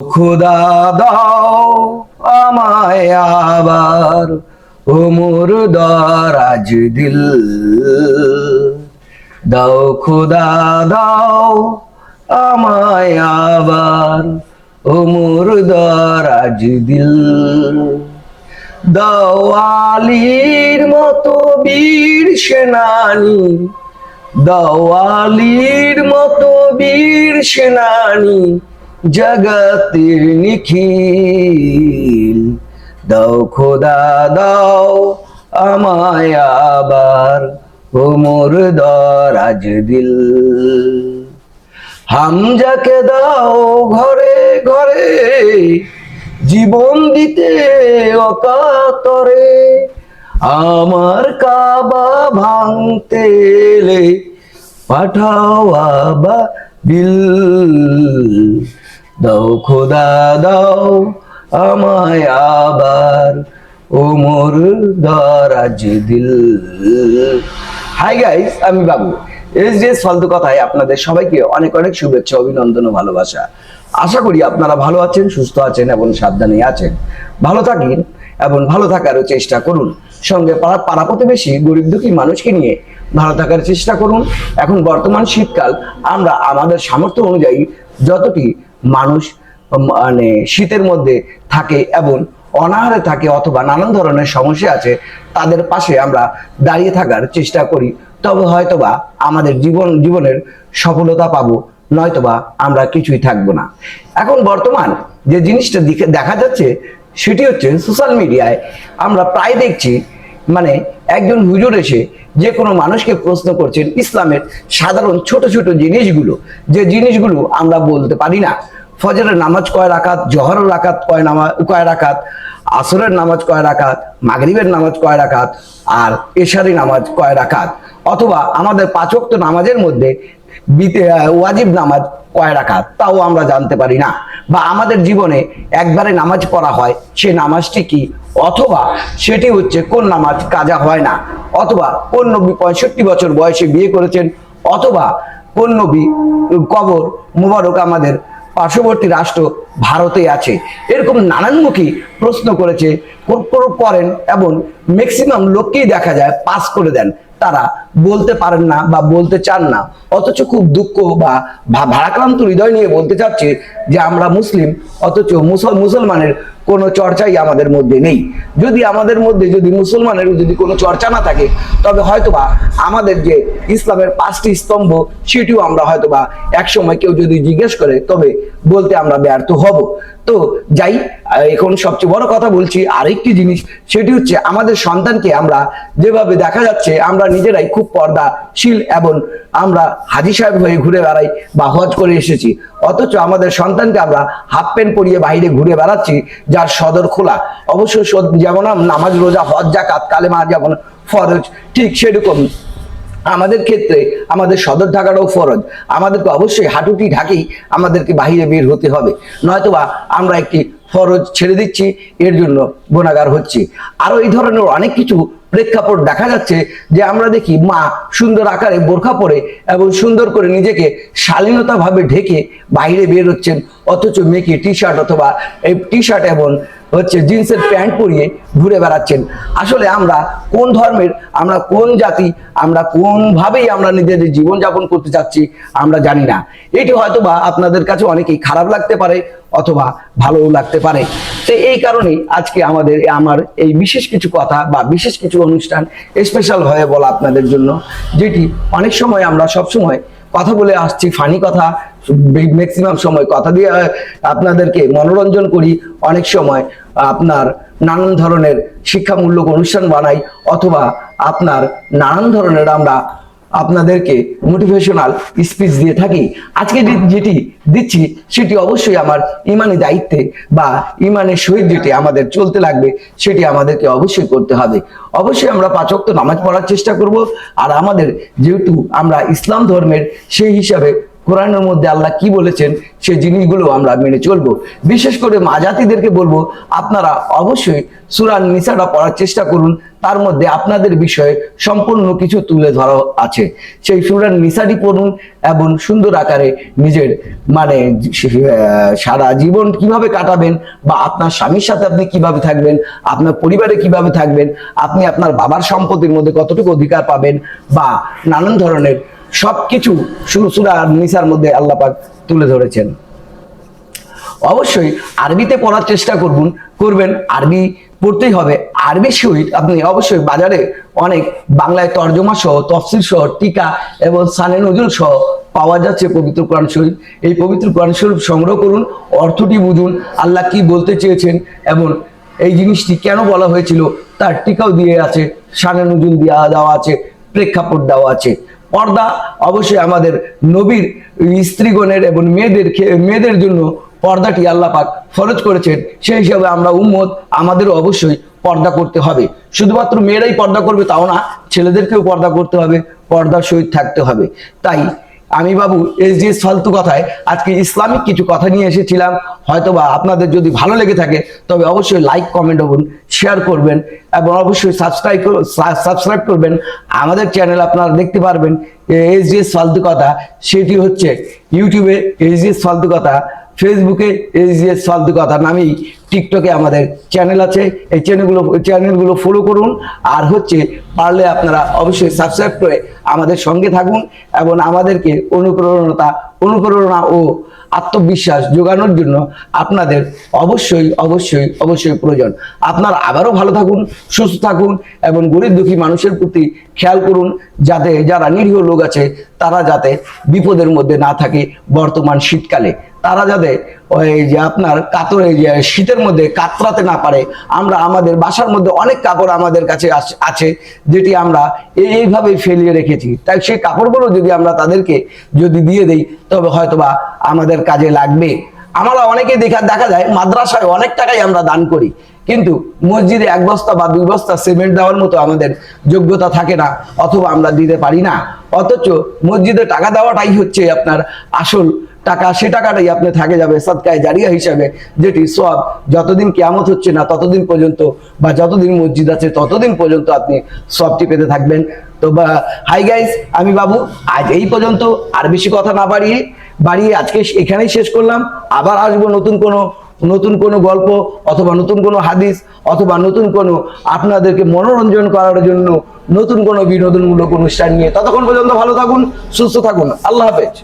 খুদা দাও আমায় আবার ওমর দরাজ দিল। দাও খুদা দাও আমায় আবার ওমর দরাজ দিল। দাওয়ালির মতো বীর সেনানি দাওয়ালির মতো বীর সেনানি জগতের নিখিল। দাও খোদা, দাও আমায় আবার ওমর দরাজ দিল। হামজাকে দাও ঘরে ঘরে জীবন দিতে অকাতরে। আমার কাবা ভাঙতে পাঠাও আবা বিল। দাও, খোদা দাও আমায় আবার ওমর দরাজ দিল। হাই গাইস আমি বাবু। এস যে ফালতু কথায় আপনাদের সবাইকে অনেক অনেক শুভেচ্ছা, অভিনন্দন ও ভালোবাসা। আশা করি আপনারা ভালো আছেন, সুস্থ আছেন এবং সাবধানে আছেন। ভালো থাকেন এবং ভালো থাকারও চেষ্টা করুন। সঙ্গে পাড়া পাড়া প্রতিবেশী, গরিব দুঃখী মানুষকে নিয়ে ভালো থাকার চেষ্টা করুন। এখন বর্তমান শীতকাল, আমরা আমাদের সামর্থ্য অনুযায়ী যতটি মানুষ মানে শীতের মধ্যে থাকে এবং অনাহারে থাকে অথবা নানান ধরনের সমস্যা আছে, তাদের পাশে আমরা দাঁড়িয়ে থাকার চেষ্টা করি। তবে হয়তোবা আমাদের জীবন, জীবনের সফলতা পাবো, নয়তোবা আমরা কিছুই থাকব না। এখন বর্তমান যে জিনিসটা দেখা যাচ্ছে, সেটি হচ্ছে সোশ্যাল মিডিয়ায় আমরা প্রায় দেখছি মানে একজন হুজুর এসে যে কোনো মানুষকে প্রশ্ন করছেন ইসলামের সাধারণ ছোট ছোট জিনিসগুলো। যে জিনিসগুলো আমরা বলতে পারি না। ফজরের নামাজ কয় রাখাত জহরের রাকাত কয় নামাজ কয় রাখাত আসরের নামাজ কয় রাখাত মাগরিবের নামাজ কয় রাকাত, আর এশারি নামাজ কয় রাখাত অথবা আমাদের পাঁচক্ত নামাজের মধ্যে ওয়াজিব নামাজ কয় রাখাত তাও আমরা জানতে পারি না। বা আমাদের জীবনে একবারে নামাজ পড়া হয়, সে নামাজটি কি? অথবা সেটি হচ্ছে কোন নামাজ কাজা হয় না? অথবা কোন নবী পঁয়ষট্টি বছর বয়সে বিয়ে করেছেন? অথবা কোন নবী কবর মুবারক আমাদের পার্শ্ববর্তী রাষ্ট্র ভারতে আছে? এরকম নানানমুখী প্রশ্ন করেছে কর- কর- করেন এবং ম্যাক্সিমাম লোককেই দেখা যায় পাস করে দেন। তারা বলতে পারেন না বা বলতে চান না, অথচ খুব দুঃখ বা ভারাক্রান্ত হৃদয় নিয়ে বলতে চাচ্ছে যে আমরা মুসলিম, অথচ মুসল- মুসলমানের কোনো চর্চাই আমাদের মধ্যে নেই। যদি আমাদের মধ্যে যদি মুসলমানের যদি কোনো চর্চা না থাকে, তবে হয়তোবা আমাদের যে ইসলামের পাঁচটি স্তম্ভ, সেটিও আমরা হয়তোবা এক সময় কেউ যদি জিজ্ঞেস করে, তবে বলতে আমরা ব্যর্থ হব। তো যাই, এখন সবচেয়ে বড় কথা বলছি আরেকটি জিনিস, সেটি হচ্ছে আমাদের সন্তানকে আমরা যেভাবে দেখা যাচ্ছে, আমরা নিজেরাই খুব পর্দাশীল এবং আমরা হাজি সাহেব হয়ে ঘুরে বেড়াই বা হজ করে এসেছি। অথচ আমাদের সন্তানকে আমরা হাফ প্যান্ট পরিয়ে বাইরে ঘুরে বেড়াচ্ছি, যার সদর খোলা। অবশ্য যেমন নামাজ, রোজা, হজ জাকাত কালেমা যেমন ফরজ, ঠিক সেরকম। আমাদের ক্ষেত্রে আমাদের সদর ঢাকাটাও ফরজ। আমাদেরকে অবশ্যই হাঁটুটি ঢাকেই আমাদেরকে বাহিরে বের হতে হবে। নয়তোবা আমরা একটি ফরজ ছেড়ে দিচ্ছি, এর জন্য গুণাগার হচ্ছি। আরও এই ধরনের অনেক কিছু প্রেক্ষাপট দেখা যাচ্ছে যে আমরা দেখি মা সুন্দর আকারে বোরখা পরে এবং সুন্দর করে নিজেকে শালীনতা ভাবে ঢেকে বাইরে বের হচ্ছেন, অথচ মেয়েকে টি শার্ট অথবা এই টি শার্ট এবং হচ্ছে জিন্সের প্যান্ট পরিয়ে ঘুরে বেড়াচ্ছেন। আসলে আমরা কোন ধর্মের, আমরা কোন জাতি, আমরা কোন ভাবেই আমরা নিজেদের জীবনযাপন করতে চাচ্ছি, আমরা জানি না। এটি হয়তো বা আপনাদের কাছে অনেকেই খারাপ লাগতে পারে অথবা ভালোও লাগতে পারে। তো এই কারণেই আজকে আমাদের, আমার এই বিশেষ কিছু কথা বা বিশেষ কিছু অনুষ্ঠান স্পেশাল হয়ে বলা আপনাদের জন্য, যেটি অনেক সময় আমরা সব সময় কথা বলে আসছি ফানি কথা ম্যাক্সিমাম সময় কথা দিয়ে আপনাদেরকে মনোরঞ্জন করি। অনেক সময় আপনার নানান ধরনের শিক্ষামূলক অনুষ্ঠান বানাই, অথবা আপনার নানান ধরনের আমরা আপনাদেরকে মোটিভেশনাল স্পিচ দিয়ে থাকি। আজকে যেটি দিচ্ছি, সেটি অবশ্যই আমার ইমানি দায়িত্বে বা ইমানের সহিত যেটি আমাদের চলতে লাগবে, সেটি আমাদেরকে অবশ্যই করতে হবে। অবশ্যই আমরা পাচক নামাজ পড়ার চেষ্টা করব। আর আমাদের যেহেতু আমরা ইসলাম ধর্মের সেই হিসাবে কোরআনের মধ্যে আল্লাহ কি বলেছেন সেই জিনিসগুলো আমরা মেনে চলবো। বিশেষ করে মাজাতিদেরকে বলব, আপনারা অবশ্যই সুরান নিসাটা পড়ার চেষ্টা করুন। তার মধ্যে আপনাদের বিষয়ে সম্পূর্ণ কিছু তুলে ধরা আছে। সেই সুরান নিসাটি পড়ুন এবং সুন্দর আকারে নিজের মানে সারা জীবন কীভাবে কাটাবেন বা আপনার স্বামীর সাথে আপনি কীভাবে থাকবেন, আপনার পরিবারে কীভাবে থাকবেন, আপনি আপনার বাবার সম্পত্তির মধ্যে কতটুকু অধিকার পাবেন বা নানান ধরনের সবকিছু শুরু সুরা নিসার মধ্যে আল্লাহ পাক তুলে ধরেছেন। অবশ্যই আরবিতে পড়ার চেষ্টা করুন করবেন। আরবি পড়তেই হবে। আরবি সহিত আপনি অবশ্যই বাজারে অনেক বাংলায় তর্জমা সহ, তফসিল সহ, টিকা এবং সানে নজরুল সহ পাওয়া যাচ্ছে পবিত্র কোরআন শরীফ। এই পবিত্র কোরআন শরীফ সংগ্রহ করুন, অর্থটি বুঝুন, আল্লাহ কি বলতে চেয়েছেন এবং এই জিনিসটি কেন বলা হয়েছিল, তার টিকাও দিয়ে আছে, সানে নজরুল দেওয়া দেওয়া আছে, প্রেক্ষাপট দেওয়া আছে। পর্দা অবশ্যই আমাদের নবীর স্ত্রীগণের এবং মেয়েদের মেয়েদের জন্য পর্দাটি আল্লাহ পাক ফরজ করেছেন। সেই হিসাবে আমরা উম্মত, আমাদেরও অবশ্যই পর্দা করতে হবে। শুধুমাত্র মেয়েরাই পর্দা করবে তাও না, ছেলেদেরকেও পর্দা করতে হবে, পর্দার সহিত থাকতে হবে। তাই আমি বাবু এস ডি এস ফালতু কথায় আজকে ইসলামিক কিছু কথা নিয়ে এসেছিলাম, হয়তোবা আপনাদের যদি ভালো লেগে থাকে, তবে অবশ্যই লাইক কমেন্ট করুন শেয়ার করবেন এবং অবশ্যই সাবস্ক্রাইব সাবস্ক্রাইব করবেন। আমাদের চ্যানেল আপনারা দেখতে পারবেন এস ডি এস ফালতু কথা, সেটি হচ্ছে ইউটিউবে এস ডি এস ফালতু কথা ফেসবুকে এসজিএস ফালতু কথা নামেই টিকটকে আমাদের চ্যানেল আছে, এই চ্যানেলগুলো চ্যানেলগুলো ফলো করুন। আর হচ্ছে, পারলে আপনারা অবশ্যই সাবস্ক্রাইব করে আমাদের সঙ্গে থাকুন এবং আমাদেরকে অনুপ্রেরণতা, অনুপ্রেরণা ও আত্মবিশ্বাস যোগানোর জন্য আপনাদের অবশ্যই অবশ্যই অবশ্যই প্রয়োজন। আপনারা আবারও ভালো থাকুন, সুস্থ থাকুন এবং গরিব দুঃখী মানুষের প্রতি খেয়াল করুন, যাতে যারা নিরীহ লোক আছে, তারা যাতে বিপদের মধ্যে না থাকে বর্তমান শীতকালে। তারা যাতে ওই যে আপনার কাতরে যে শীতের মধ্যে কাতরাতে না পারে, আমরা আমাদের বাসার মধ্যে অনেক কাপড় আমাদের কাছে আছে, যেটি আমরা এই- এইভাবে ফেলিয়ে রেখেছি। তাই সেই কাপড়গুলো যদি আমরা তাদেরকে যদি দিয়ে দেই, তবে হয়তোবা আমাদের কাজে লাগবে। আমরা অনেকে দেখা দেখা যায় মাদ্রাসায় অনেক টাকাই আমরা দান করি। কিন্তু মসজিদে এক বস্তা বা দুই বস্তা সিমেন্ট দেওয়ার মতো আমাদের যোগ্যতা থাকে না, অথবা আমরা দিতে পারি না। অথচ মসজিদে টাকা দেওয়াটাই হচ্ছে আপনার আসল টাকা। সে টাকাটাই আপনি থাকে যাবে সৎকায় জারিয়া হিসাবে, যেটি সব যতদিন কেয়ামত হচ্ছে না ততদিন পর্যন্ত বা যতদিন মসজিদ আছে ততদিন পর্যন্ত আপনি সবটি পেতে থাকবেন। তো হাই গাইস আমি বাবু, আজ এই পর্যন্ত। আর বেশি কথা না বাড়িয়ে বাড়িয়ে আজকে এখানেই শেষ করলাম। আবার আসব নতুন কোনো নতুন কোনো গল্প অথবা নতুন কোনো হাদিস অথবা নতুন কোনো আপনাদেরকে মনোরঞ্জন করার জন্য নতুন কোনো বিনোদনমূলক অনুষ্ঠান নিয়ে। ততক্ষণ পর্যন্ত ভালো থাকুন, সুস্থ থাকুন। আল্লাহ হাফেজ।